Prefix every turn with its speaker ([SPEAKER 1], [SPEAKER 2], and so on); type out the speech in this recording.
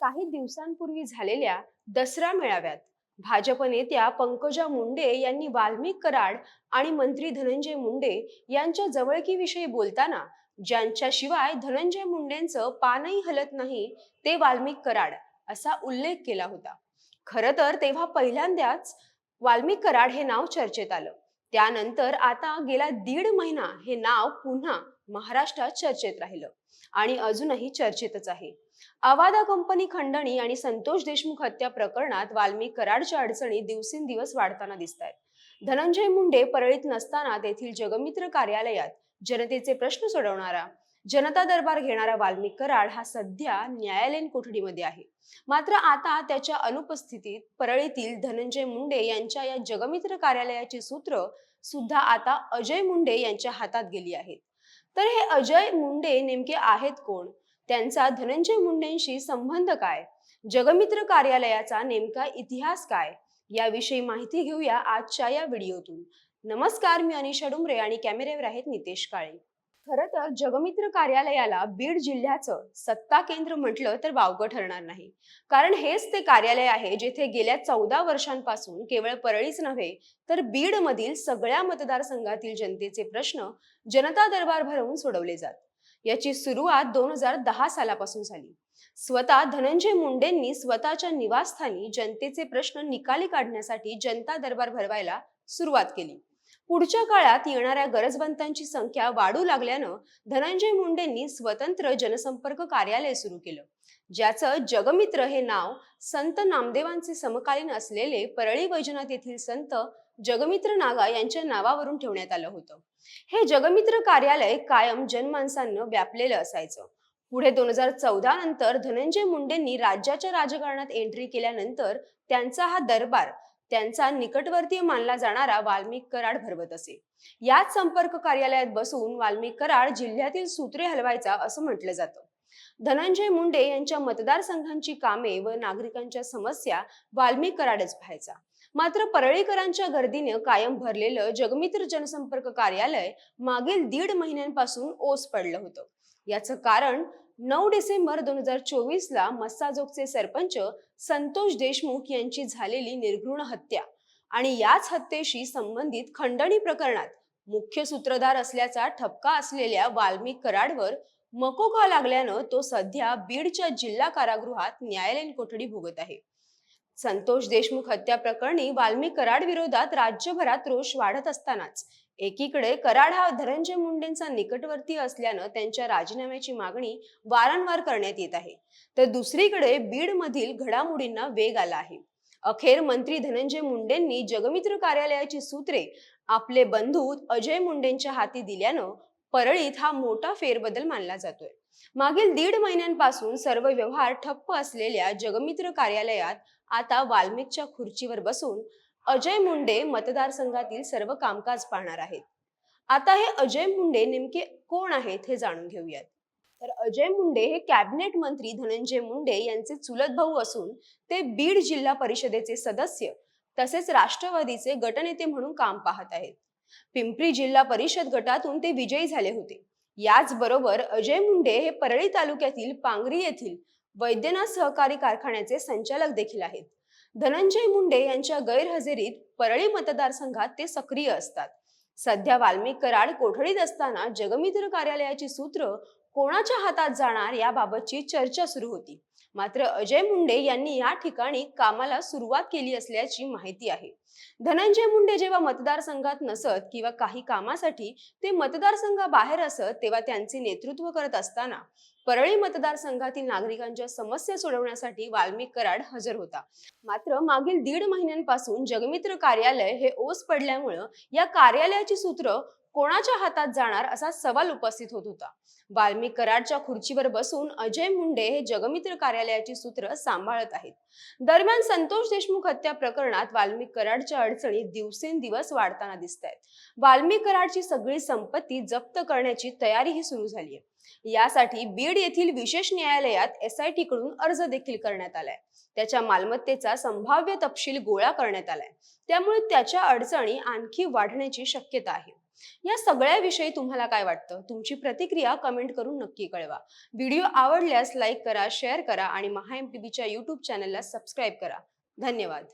[SPEAKER 1] काही दिवसांपूर्वी झालेल्या दसरा मेळाव्यात भाजप नेत्या पंकजा मुंडे यांनी वाल्मिक कराड आणि मंत्री धनंजय मुंडे यांच्या जवळकीविषयी बोलताना ज्यांच्याशिवाय धनंजय मुंडेंचं पानही हलत नाही ते वाल्मिक कराड असा उल्लेख केला होता. खरं तर तेव्हा पहिल्यांदाच वाल्मिक कराड हे नाव चर्चेत आलं. त्यानंतर आता गेला दीड महिना हे नाव पुन्हा महाराष्ट्रात चर्चेत राहिलं आणि अजूनही चर्चेतच आहे. आवादा कंपनी खंडणी आणि संतोष देशमुख हत्या प्रकरणात वाल्मिक कराडच्या अडचणी दिवसेंदिवस वाढताना दिसत आहेत धनंजय मुंडे परळीत नसताना तेथील जगमित्र कार्यालयात जनतेचे प्रश्न सोडवणारा जनता दरबार घेणारा वाल्मिक कराड हा सध्या न्यायालयीन कोठडीमध्ये आहे. मात्र आता त्याच्या अनुपस्थितीत परळीतील धनंजय मुंडे यांच्या या जगमित्र कार्यालयाची सूत्र सुद्धा आता अजय मुंडे यांच्या हातात गेली आहेत. तर हे अजय मुंडे नेमके आहेत कोण? त्यांचा धनंजय मुंडेंशी संबंध काय? जगमित्र कार्यालयाचा नेमका इतिहास काय? याविषयी माहिती घेऊया आजच्या या व्हिडिओतून. नमस्कार मी अनिशा डुमरे आणि कॅमेऱ्यावर आहेत नितेश काळे. खर तर जगमित्र कार्यालयाला बीड जिल्ह्याचं सत्ता केंद्र म्हटलं तर वावगं ठरणार नाही. कारण हेच ते कार्यालय आहे जेथे गेल्या चौदा वर्षांपासून केवळ परळीच नव्हे तर बीड मधील सगळ्या मतदारसंघातील जनतेचे प्रश्न जनता दरबार भरवून सोडवले जात. याची सुरुवात दोन हजार दहा सालापासून झाली. स्वतः धनंजय मुंडेंनी स्वतःच्या निवासस्थानी जनतेचे प्रश्न निकाली काढण्यासाठी जनता दरबार भरवायला सुरुवात केली. पुढच्या काळात येणाऱ्या गरजवंतांची संख्या वाढू लागल्यानं धनंजय मुंडेंनी स्वतंत्र जनसंपर्क कार्यालय सुरू केलं. ज्याचं जगमित्र हे नाव संत नामदेवांचे समकालीन असलेले परळी वैजनाथ येथील संत जगमित्र नागा यांच्या नावावरून ठेवण्यात आलं होतं. हे जगमित्र कार्यालय कायम जनमानसांना व्यापलेलं असायचं. पुढे दोन हजार चौदा नंतर धनंजय मुंडेंनी राज्याच्या राजकारणात एंट्री केल्यानंतर त्यांचा हा दरबार त्यांचा निकटवर्तीय मानला जाणारा वाल्मिक कराड भरवत असे. याच संपर्क कार्यालयात बसून वाल्मिक कराड जिल्ह्यातील सूत्रे हलवायचा असं म्हटलं जातं. धनंजय मुंडे यांच्या मतदारसंघांची कामे व नागरिकांच्या समस्या वाल्मिक कराडच पाहायचा. मात्र परळीकरांच्या गर्दीने कायम भरलेलं जगमित्र जनसंपर्क कार्यालय मागील दीड महिन्यांपासून ओस पडलं होतं. याचं कारण नऊ डिसेंबर दोन हजार चोवीस ला मस्साजोगचे सरपंच संतोष देशमुख यांची झालेली निर्घृण हत्या आणि याच हत्येशी संबंधित खंडणी प्रकरणात मुख्य सूत्रधार असल्याचा ठपका असलेल्या वाल्मिक कराडवर मकोका लागल्यानं तो सध्या बीडच्या जिल्हा कारागृहात न्यायालयीन कोठडी भोगत आहे. संतोष देशमुख हत्या प्रकरणी वाल्मी कराड विरोधात राज्यभरात रोष वाढत असतानाच. एकीकडे कराड हा धनंजय मुंडेंचा निकटवर्ती असल्यानं त्यांच्या राजीनाम्याची मागणी वारंवार करण्यात येत आहे. तर दुसरीकडे बीड मधील घडामोडींना वेग आला आहे. अखेर मंत्री धनंजय मुंडेंनी जगमित्र कार्यालयाची सूत्रे आपले बंधू अजय मुंडेंच्या हाती दिल्यानं परळीत हा मोठा फेरबदल मानला जातोय. मागील दीड महिन्यांपासून सर्व व्यवहार ठप्प असलेल्या जगमित्र कार्यालयात आता वाल्मिकच्या खुर्चीवर बसून अजय मुंडे मतदारसंघातील सर्व कामकाज पाहणार आहेत. आता हे अजय मुंडे नेमके कोण आहेत हे जाणून घेऊयात. तर अजय मुंडे हे कॅबिनेट मंत्री धनंजय मुंडे यांचे चुलत भाऊ असून ते बीड जिल्हा परिषदेचे सदस्य तसेच राष्ट्रवादीचे गटनेते म्हणून काम पाहत आहेत. पिंपरी जिल्हा परिषद गटातून ते विजयी झाले होते. याचबरोबर अजय मुंडे हे परळी तालुक्यातील पांगरी येथील वैद्यनाथ सहकारी कारखान्याचे संचालक देखील आहेत. धनंजय मुंडे यांच्या गैरहजेरीत परळी मतदारसंघात ते सक्रिय असतात. सध्या वाल्मिक कराड कोठडीत असताना जगमित्र कार्यालयाची सूत्र कोणाच्या हातात जाणार याबाबतची चर्चा सुरू होती. मात्र अजय मुंडे यांनी या ठिकाणी कामाला सुरुवात केली असल्याची माहिती आहे. धनंजय मुंडे जेव्हा मतदारसंघात नसत किंवा काही कामासाठी ते मतदारसंघाबाहेर असत तेव्हा त्यांचे नेतृत्व करत असताना परळी मतदारसंघातील नागरिकांच्या समस्या सोडवण्यासाठी वाल्मिक कराड हजर होता. मात्र मागील दीड महिन्यांपासून जगमित्र कार्यालय हे ओस पडल्यामुळं या कार्यालयाची सूत्र कोणाच्या हातात जाणार असा सवाल उपस्थित होत होता. वाल्मिक कराडच्या खुर्चीवर बसून अजय मुंडे हे जगमित्र कार्यालयाची सूत्र सांभाळत आहेत. दरम्यान संतोष देशमुख हत्या प्रकरणात वाल्मिक कराडच्या अडचणी दिवसेंदिवस वाढताना दिसत आहेत वाल्मिक कराडची सगळी संपत्ती जप्त करण्याची तयारीही सुरू झाली आहे यासाठी बीड येथील विशेष न्यायालयात एस आय टी कडून अर्ज देखील करण्यात आलाय. त्याच्या मालमत्तेचा संभाव्य तपशील गोळा करण्यात आलाय. त्यामुळे त्याच्या अडचणी आणखी वाढण्याची शक्यता आहे. या सगळ्याविषयी तुम्हाला काय वाटतं? तुमची प्रतिक्रिया कमेंट करून नक्की कळवा. व्हिडिओ आवडल्यास लाईक करा शेअर करा आणि महा एम टी व्हीच्या यूट्यूब चॅनलला सबस्क्राईब करा. धन्यवाद.